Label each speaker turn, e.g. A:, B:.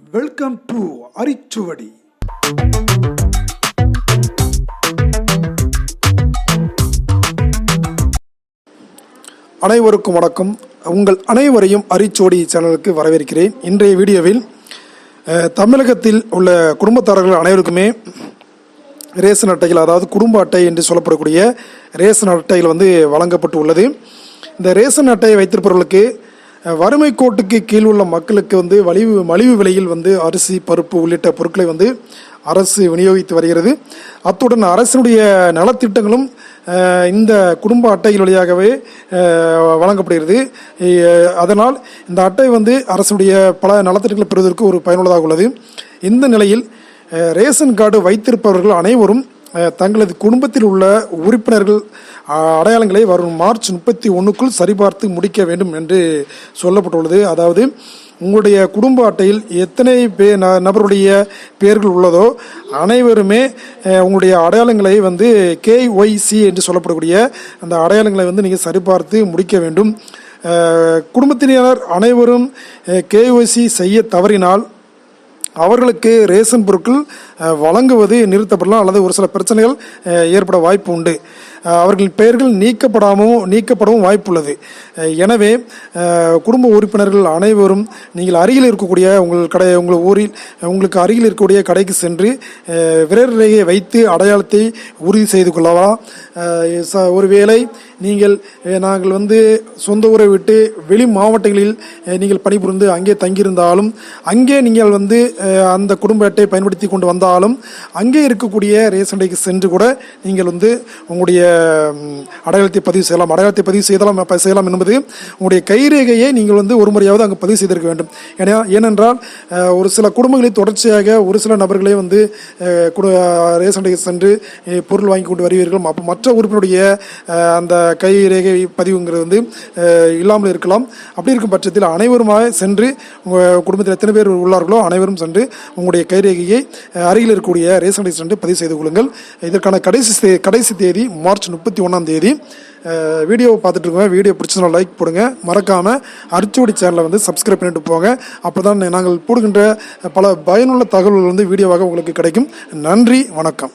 A: Welcome to அரிச்சுவடி. அனைவருக்கும் வணக்கம். உங்கள் அனைவரையும் அரிச்சோடி சேனலுக்கு வரவேற்கிறேன். இன்றைய வீடியோவில் தமிழகத்தில் உள்ள குடும்பத்தாரர்கள் அனைவருக்குமே ரேஷன் அட்டைகள் அதாவது குடும்ப அட்டை என்று சொல்லப்படக்கூடிய ரேஷன் அட்டைகள் வந்து வழங்கப்பட்டு உள்ளது இந்த ரேஷன் அட்டையை வைத்திருப்பவர்களுக்கு வறுமை கோட்டுக்கு கீழ் உள்ள மக்களுக்கு வந்து வலிவு மலிவு விலையில் வந்து அரிசி பருப்பு உள்ளிட்ட பொருட்களை வந்து அரசு விநியோகித்து வருகிறது. அத்துடன் அரசினுடைய நலத்திட்டங்களும் இந்த குடும்ப அட்டைகள் வழியாகவே வழங்கப்படுகிறது. அதனால் இந்த அட்டை வந்து அரசுடைய பல நலத்திட்டங்களை பெறுவதற்கு ஒரு பயனுள்ளதாக உள்ளது. இந்த நிலையில் ரேஷன் கார்டு வைத்திருப்பவர்கள் அனைவரும் தங்களது குடும்பத்தில் உள்ள உறுப்பினர்கள் அடையாளங்களை வரும் மார்ச் முப்பத்தி ஒன்றுக்குள் சரிபார்த்து முடிக்க வேண்டும் என்று சொல்லப்பட்டுள்ளது. அதாவது உங்களுடைய குடும்ப அட்டையில் எத்தனை பே ந- நபருடைய பெயர்கள் உள்ளதோ அனைவருமே உங்களுடைய அடையாளங்களை வந்து கேஒய்சி என்று சொல்லப்படக்கூடிய அந்த அடையாளங்களை வந்து நீங்கள் சரிபார்த்து முடிக்க வேண்டும். குடும்பத்தினர் அனைவரும் கேஒய்சி செய்ய தவறினால் அவர்களுக்கு ரேஷன் பொருட்கள் வழங்குவது நிறுத்தப்படலாம் அல்லது ஒரு சில பிரச்சனைகள் ஏற்பட வாய்ப்பு உண்டு. அவர்கள் பெயர்கள் நீக்கப்படாமவும் நீக்கப்படவும் வாய்ப்புள்ளது. எனவே குடும்ப உறுப்பினர்கள் அனைவரும் நீங்கள் அருகில் இருக்கக்கூடிய உங்கள் கடை உங்கள் ஊரில் உங்களுக்கு அருகில் இருக்கக்கூடிய கடைக்கு சென்று விரல் ரேகையை வைத்து அடையாளத்தை உறுதி செய்து கொள்ளலாம். ச- ஒருவேளை நீங்கள் நாங்கள் வந்து சொந்த ஊரை விட்டு வெளி மாவட்டங்களில் நீங்கள் பணிபுரிந்து அங்கே தங்கியிருந்தாலும் அங்கே நீங்கள் வந்து அந்த குடும்ப அட்டை பயன்படுத்தி கொண்டு வந்தாலும் அங்கே இருக்கக்கூடிய ரேஷன் கடைக்கு சென்று கூட நீங்கள் வந்து உங்களுடைய அடையாளத்தை பதிவு செய்யலாம். அடையாளத்தை பதிவு செய்யலாம் செய்யலாம் என்பது உங்களுடைய கைரேகையை நீங்கள் வந்து ஒரு முறையாவது அங்கே பதிவு செய்திருக்க வேண்டும். ஏன்னா ஏனென்றால் ஒரு சில குடும்பங்களில் தொடர்ச்சியாக ஒரு சில நபர்களே வந்து ரேஷன் கடைக்கு சென்று பொருள் வாங்கி கொண்டு வருவீர்கள். அப்போ மற்ற உறுப்பினுடைய அந்த கை ரேகை பதிவுங்கிறது வந்து இல்லாமல் இருக்கலாம். அப்படி இருக்கும் பட்சத்தில் அனைவருமாக சென்று உங்கள் குடும்பத்தில் எத்தனை பேர் உள்ளார்களோ அனைவரும் சென்று உங்களுடைய கைரேகையை அருகில் இருக்கக்கூடிய ரேஷன் கடை சென்று பதிவு செய்து கொள்ளுங்கள். இதற்கான கடைசி தே- கடைசி தேதி மார்ச் மார்ச் முப்பத்தி ஒன்றாம் தேதி அஹ், வீடியோவை பார்த்துட்டு இருக்கோம் வீடியோ பிடிச்சதுனா லைக் போடுங்க. மறக்காமல் அரிச்சோடி சேனலை வந்து சப்ஸ்கிரைப் பண்ணிட்டு போங்க. அப்போ தான் நாங்கள் போடுகின்ற பல பயனுள்ள தகவல்கள் வந்து வீடியோவாக உங்களுக்கு கிடைக்கும். நன்றி வணக்கம்.